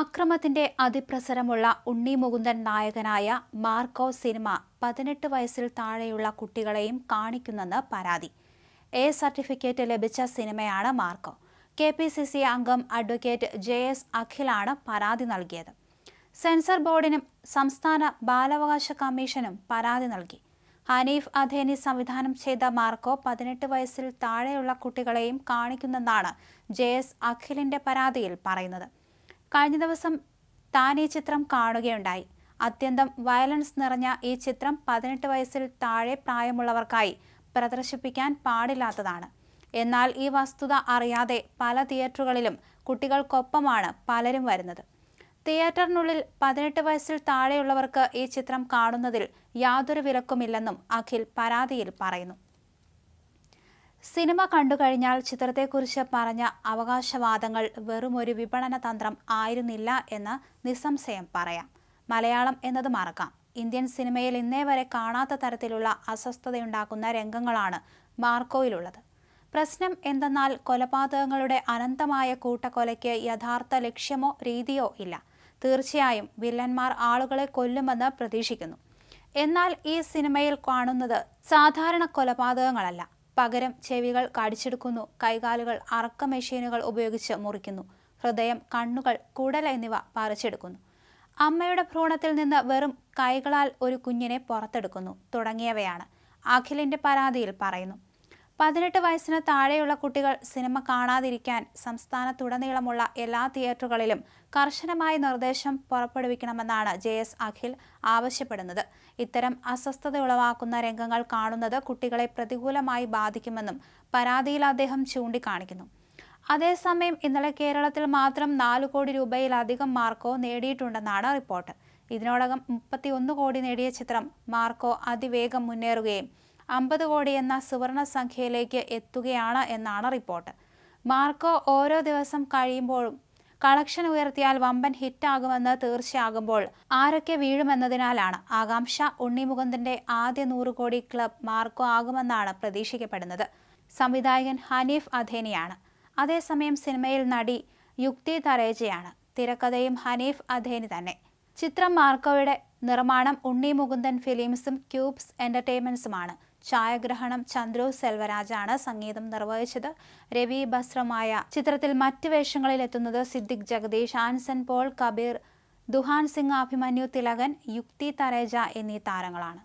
അക്രമത്തിന്റെ അതിപ്രസരമുള്ള ഉണ്ണി മുകുന്ദൻ നായകനായ Marco cinema പതിനെട്ട് വയസ്സിൽ താഴെയുള്ള കുട്ടികളെയും കാണിക്കുന്നെന്ന് പരാതി. എ സർട്ടിഫിക്കറ്റ് ലഭിച്ച സിനിമയാണ് Marco. K P C C അംഗം അഡ്വക്കേറ്റ് ജെ എസ് അഖിലാണ് പരാതി നൽകിയത്. സെൻസർ ബോർഡിനും സംസ്ഥാന ബാലാവകാശ കമ്മീഷനും പരാതി നൽകി. ഹനീഫ് അധേനി സംവിധാനം ചെയ്ത മാർക്കോ പതിനെട്ട് വയസ്സിൽ താഴെയുള്ള കുട്ടികളെയും കാണിക്കുന്നെന്നാണ് ജെ എസ് അഖിലിന്റെ പരാതിയിൽ പറയുന്നത്. കഴിഞ്ഞ ദിവസം താൻ ഈ ചിത്രം കാണുകയുണ്ടായി. അത്യന്തം വയലൻസ് നിറഞ്ഞ ഈ ചിത്രം പതിനെട്ട് വയസ്സിൽ താഴെ പ്രായമുള്ളവർക്കായി പ്രദർശിപ്പിക്കാൻ പാടില്ലാത്തതാണ്. എന്നാൽ ഈ വസ്തുത അറിയാതെ പല തിയേറ്ററുകളിലും കുട്ടികൾക്കൊപ്പമാണ് പലരും വരുന്നത്. തിയേറ്ററിനുള്ളിൽ പതിനെട്ട് വയസ്സിൽ താഴെയുള്ളവർക്ക് ഈ ചിത്രം കാണുന്നതിൽ യാതൊരു വിലക്കുമില്ലെന്നും അഖിൽ പരാതിയിൽ പറയുന്നു. സിനിമ കണ്ടുകഴിഞ്ഞാൽ ചിത്രത്തെക്കുറിച്ച് പറഞ്ഞ അവകാശവാദങ്ങൾ വെറുമൊരു വിപണന തന്ത്രം ആയിരുന്നില്ല എന്ന് നിസ്സംശയം പറയാം. മലയാളം എന്നത് മറക്കാം. ഇന്ത്യൻ സിനിമയിൽ ഇന്നേ വരെ കാണാത്ത തരത്തിലുള്ള അസ്വസ്ഥതയുണ്ടാക്കുന്ന രംഗങ്ങളാണ് മാർക്കോയിലുള്ളത്. പ്രശ്നം എന്തെന്നാൽ കൊലപാതകങ്ങളുടെ അനന്തമായ കൂട്ടക്കൊലയ്ക്ക് യഥാർത്ഥ ലക്ഷ്യമോ രീതിയോ ഇല്ല. തീർച്ചയായും വില്ലന്മാർ ആളുകളെ കൊല്ലുമെന്ന് പ്രതീക്ഷിക്കുന്നു. എന്നാൽ ഈ സിനിമയിൽ കാണുന്നത് സാധാരണ കൊലപാതകങ്ങളല്ല. പകരം ചെവികൾ കടിച്ചെടുക്കുന്നു. കൈകാലുകൾ അറക്ക മെഷീനുകൾ ഉപയോഗിച്ച് മുറിക്കുന്നു. ഹൃദയം കണ്ണുകൾ കുടൽ എന്നിവ പറിച്ചെടുക്കുന്നു. അമ്മയുടെ ഭ്രൂണത്തിൽ നിന്ന് വെറും കൈകളാൽ ഒരു കുഞ്ഞിനെ പുറത്തെടുക്കുന്നു. തുടങ്ങിയവയാണ്. അഖിലിന്റെ പരാതിയിൽ പറയുന്നു. പതിനെട്ട് വയസ്സിന് താഴെയുള്ള കുട്ടികൾ സിനിമ കാണാതിരിക്കാൻ സംസ്ഥാനത്തുടനീളമുള്ള എല്ലാ തിയേറ്ററുകളിലും കർശനമായ നിർദ്ദേശം പുറപ്പെടുവിക്കണമെന്നാണ് ജെ എസ് അഖിൽ ആവശ്യപ്പെടുന്നത്. ഇത്തരം അസ്വസ്ഥത ഉളവാക്കുന്ന രംഗങ്ങൾ കാണുന്നത് കുട്ടികളെ പ്രതികൂലമായി ബാധിക്കുമെന്നും പരാതിയിൽ അദ്ദേഹം ചൂണ്ടിക്കാണിക്കുന്നു. അതേസമയം ഇന്നലെ കേരളത്തിൽ മാത്രം നാലു കോടി രൂപയിലധികം മാർക്കോ നേടിയിട്ടുണ്ടെന്നാണ് റിപ്പോർട്ട്. ഇതിനോടകം മുപ്പത്തിയൊന്ന് കോടി നേടിയ ചിത്രം മാർക്കോ അതിവേഗം മുന്നേറുകയും അമ്പത് കോടി എന്ന സുവർണ സംഖ്യയിലേക്ക് എത്തുകയാണ് എന്നാണ് റിപ്പോർട്ട്. മാർക്കോ ഓരോ ദിവസം കഴിയുമ്പോഴും കളക്ഷൻ ഉയർത്തിയാൽ വമ്പൻ ഹിറ്റാകുമെന്ന് തീർച്ചയാകുമ്പോൾ ആരൊക്കെ വീഴുമെന്നതിനാലാണ് ആകാംക്ഷ. ഉണ്ണിമുകുന്ദന്റെ ആദ്യ നൂറ് കോടി ക്ലബ് മാർക്കോ ആകുമെന്നാണ് പ്രതീക്ഷിക്കപ്പെടുന്നത്. സംവിധായകൻ ഹനീഫ് അധേനിയാണ് അതേസമയം സിനിമയിൽ നടി യുക്തി തരേജയാണ്. തിരക്കഥയും ഹനീഫ് അധേനി തന്നെ. ചിത്രം മാർക്കോയുടെ നിർമ്മാണം ഉണ്ണി മുകുന്ദൻ ഫിലിംസും ക്യൂബ്സ് എന്റർടൈൻമെന്റ്സുമാണ്. ഛായാഗ്രഹണം ചന്ദ്രു സെൽവരാജാണ് സംഗീതം നിർവഹിച്ചത്. രവി ബസ്രമായ ചിത്രത്തിൽ മറ്റ് വേഷങ്ങളിൽ എത്തുന്നത് സിദ്ദിഖ് ജഗദീഷ് ആൻസൻ പോൾ കബീർ ദുഹാൻ സിംഗ് അഭിമന്യു തിലകൻ യുക്തി തരേജ എന്നീ താരങ്ങളാണ്.